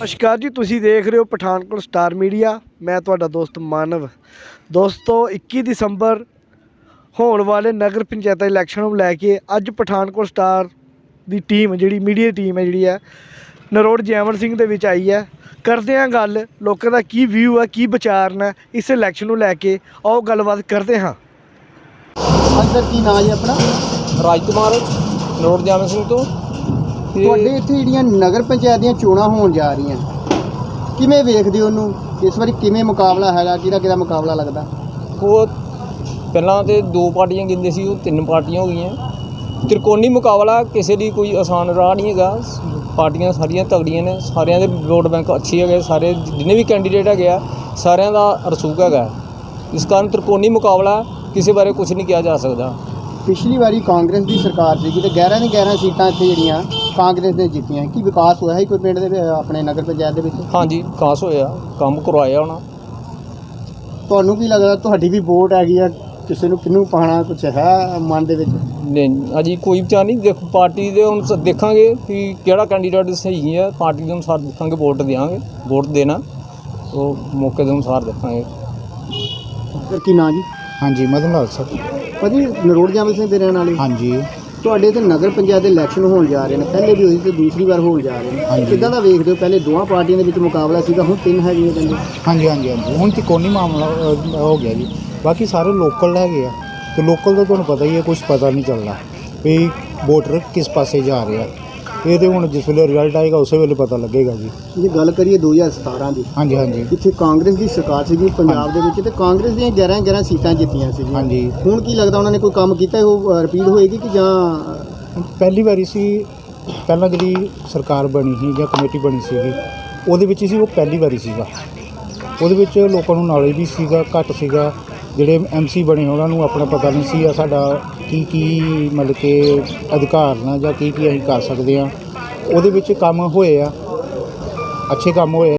ਨਮਸਕਾਰ ਜੀ ਤੁਸੀਂ ਦੇਖ ਰਹੇ ਹੋ ਪਠਾਨਕੋਟ ਸਟਾਰ ਮੀਡੀਆ। ਮੈਂ ਤੁਹਾਡਾ ਦੋਸਤ ਮਾਨਵ। ਦੋਸਤੋ 21 ਦਸੰਬਰ ਹੋਣ ਵਾਲੇ ਨਗਰ ਪੰਚਾਇਤ ਇਲੈਕਸ਼ਨ ਨੂੰ ਲੈ ਕੇ ਅੱਜ ਪਠਾਨਕੋਟ ਸਟਾਰ ਦੀ ਟੀਮ ਜਿਹੜੀ ਮੀਡੀਆ ਟੀਮ ਹੈ ਜਿਹੜੀ ਹੈ ਨਰੋੜ ਜੈਮਲ ਸਿੰਘ ਦੇ ਵਿੱਚ ਆਈ ਹੈ। ਕਰਦੇ ਹਾਂ ਗੱਲ ਲੋਕਾਂ ਦਾ ਕੀ ਵਿਊ ਹੈ ਕੀ ਵਿਚਾਰ ਨੇ ਇਸ ਇਲੈਕਸ਼ਨ ਨੂੰ ਲੈ ਕੇ। ਆਓ ਗੱਲਬਾਤ ਕਰਦੇ ਹਾਂ। ਸਰ ਕੀ ਨਾਂ ਜੀ ਆਪਣਾ? ਰਾਜਕੁਮਾਰ ਨਰੋੜ ਜਾਮਨ ਸਿੰਘ ਤੇ। ਤੁਹਾਡੇ ਇੱਥੇ ਜਿਹੜੀਆਂ ਨਗਰ ਪੰਚਾਇਤ ਦੀਆਂ ਚੋਣਾਂ ਹੋਣ ਜਾ ਰਹੀਆਂ ਕਿਵੇਂ ਵੇਖਦੇ ਹੋ ਉਹਨੂੰ? ਇਸ ਵਾਰੀ ਕਿਵੇਂ ਮੁਕਾਬਲਾ ਹੈਗਾ? ਕਿਹਦਾ ਕਿਹਦਾ ਮੁਕਾਬਲਾ ਲੱਗਦਾ? ਉਹ ਪਹਿਲਾਂ ਤੇ ਦੋ ਪਾਰਟੀਆਂ ਗਿੰਦੇ ਸੀ ਉਹ ਤਿੰਨ ਪਾਰਟੀਆਂ ਹੋ ਗਈਆਂ। ਤ੍ਰਿਕੋਣੀ ਮੁਕਾਬਲਾ ਕਿਸੇ ਦੀ ਕੋਈ ਆਸਾਨ ਰਾਹ ਨਹੀਂ ਹੈਗਾ। ਪਾਰਟੀਆਂ ਸਾਰੀਆਂ ਤਗੜੀਆਂ ਨੇ ਸਾਰਿਆਂ ਦੇ ਵੋਟ ਬੈਂਕ ਅੱਛੀ ਹੈਗੇ ਸਾਰੇ ਜਿੰਨੇ ਵੀ ਕੈਂਡੀਡੇਟ ਹੈਗੇ ਆ ਸਾਰਿਆਂ ਦਾ ਰਸੂਖ ਹੈਗਾ। ਇਸ ਕਾਰਨ ਤ੍ਰਿਕੋਣੀ ਮੁਕਾਬਲਾ ਕਿਸੇ ਬਾਰੇ ਕੁਝ ਨਹੀਂ ਕਿਹਾ ਜਾ ਸਕਦਾ। ਪਿਛਲੀ ਵਾਰੀ ਕਾਂਗਰਸ ਦੀ ਸਰਕਾਰ ਸੀਗੀ ਤੇ 11 ਦੀ 11 ਸੀਟਾਂ ਇੱਥੇ ਜਿਹੜੀਆਂ ਕਾਂਗਰਸ ਨੇ ਜਿੱਤੀਆਂ ਕੀ ਵਿਕਾਸ ਹੋਇਆ ਹੈ ਕੋਈ ਪਿੰਡ ਦੇ ਵਿੱਚ, ਆਪਣੇ ਨਗਰ ਪੰਚਾਇਤ ਦੇ ਵਿੱਚ? ਹਾਂਜੀ ਕਾਸ ਹੋਇਆ ਕੰਮ ਕਰਵਾਇਆ ਹੋਣਾ ਤੁਹਾਨੂੰ ਕੀ ਲੱਗਦਾ ਤੁਹਾਡੀ ਵੀ ਵੋਟ ਹੈਗੀ ਆ ਕਿਸੇ ਨੂੰ ਕਿਹਨੂੰ ਪਾਣਾ ਕੁਝ ਹੈ ਮਨ ਦੇ ਵਿੱਚ? ਨਹੀਂ ਅਜੀ ਕੋਈ ਵਿਚਾਰ ਨਹੀਂ ਦੇਖ ਪਾਰਟੀ ਦੇ ਹੁਣ ਸ- ਦੇਖਾਂਗੇ ਕਿ ਕਿਹੜਾ ਕੈਂਡੀਡੇਟ ਸਹੀ ਹੈ। ਪਾਰਟੀ ਦੇ ਅਨੁਸਾਰ ਦੇਖਾਂਗੇ ਵੋਟ ਦੇਵਾਂਗੇ ਵੋਟ ਦੇਣਾ ਉਹ ਮੌਕੇ ਦੇ ਅਨੁਸਾਰ ਦੇਖਾਂਗੇ। ਕੀ ਨਾਂ ਜੀ? ਹਾਂਜੀ ਮਦਨ ਲਾਲ ਸਰ। ਭਾਜੀ ਨਰੋੜ ਜਾਮਲ ਸਿੰਘ ਦੇ ਰਹਿਣ ਵਾਲੇ। ਹਾਂਜੀ। ਤੁਹਾਡੇ ਤੇ ਨਗਰ ਪੰਚਾਇਤ ਦੇ ਇਲੈਕਸ਼ਨ ਹੋਣ ਜਾ ਰਹੇ ਨੇ ਪਹਿਲੇ ਵੀ ਹੋਈ ਤੇ ਦੂਸਰੀ ਵਾਰ ਹੋਣ ਜਾ ਰਹੇ ਨੇ। ਹਾਂਜੀ। ਕਿੱਦਾਂ ਦਾ ਵੇਖਦੇ ਹੋ? ਪਹਿਲੇ ਦੋਵਾਂ ਪਾਰਟੀਆਂ ਦੇ ਵਿੱਚ ਮੁਕਾਬਲਾ ਸੀਗਾ ਹੁਣ ਤਿੰਨ ਹੈਗੀਆਂ ਕਹਿੰਦੇ। ਹਾਂਜੀ ਹਾਂਜੀ ਹਾਂਜੀ। ਹੁਣ ਤੇ ਕੋਨੀ ਮਾਮਲਾ ਹੋ ਗਿਆ ਜੀ। ਬਾਕੀ ਸਾਰੇ ਲੋਕਲ ਹੈਗੇ ਆ। ਤੇ ਲੋਕਲ ਦਾ ਤੁਹਾਨੂੰ ਪਤਾ ਹੀ ਹੈ ਕੁਝ ਪਤਾ ਨਹੀਂ ਚੱਲਦਾ ਵੀ ਵੋਟਰ ਕਿਸ ਪਾਸੇ ਜਾ ਰਿਹਾ ਇਹ ਤੇ ਹੁਣ ਜਿਸ ਵੇਲੇ ਰਿਜ਼ਲਟ ਆਏਗਾ ਉਸੇ ਵੇਲੇ ਪਤਾ ਲੱਗੇਗਾ ਜੀ। ਜੇ ਗੱਲ ਕਰੀਏ 2017 ਦੀ ਹਾਂਜੀ ਹਾਂਜੀ। ਜਿੱਥੇ ਕਾਂਗਰਸ ਦੀ ਸਰਕਾਰ ਸੀਗੀ ਪੰਜਾਬ ਦੇ ਵਿੱਚ ਤੇ ਕਾਂਗਰਸ ਦੀਆਂ 11 11 ਸੀਟਾਂ ਜਿੱਤੀਆਂ ਸੀਗੀਆਂ। ਹਾਂਜੀ। ਹੁਣ ਕੀ ਲੱਗਦਾ ਉਹਨਾਂ ਨੇ ਕੋਈ ਕੰਮ ਕੀਤਾ ਉਹ ਰਿਪੀਟ ਹੋਏਗੀ ਕਿ ਜਾਂ ਪਹਿਲੀ ਵਾਰੀ ਸੀ ਪਹਿਲਾਂ ਜਿਹੜੀ ਸਰਕਾਰ ਬਣੀ ਸੀ ਜਾਂ ਕਮੇਟੀ ਬਣੀ ਸੀਗੀ ਉਹਦੇ ਵਿੱਚ ਸੀ ਉਹ ਪਹਿਲੀ ਵਾਰੀ ਸੀਗਾ। ਉਹਦੇ ਵਿੱਚ ਲੋਕਾਂ ਨੂੰ ਨੌਲੇਜ ਵੀ ਸੀਗਾ ਘੱਟ ਸੀਗਾ। ਜਿਹੜੇ ਐਮਸੀ ਬਣੇ, ਉਹਨਾਂ ਨੂੰ ਆਪਣਾ ਪਤਾ ਨਹੀਂ ਸੀ ਆ ਸਾਡਾ ਕੀ ਕੀ ਮਤਲਬ ਕਿ ਅਧਿਕਾਰ ਨਾਲ ਜਾਂ ਕੀ ਕੀ ਅਸੀਂ ਕਰ ਸਕਦੇ ਆ ਉਹਦੇ ਵਿੱਚ ਕੰਮ ਹੋਏ ਆ। ਅੱਛੇ ਕੰਮ ਹੋਏ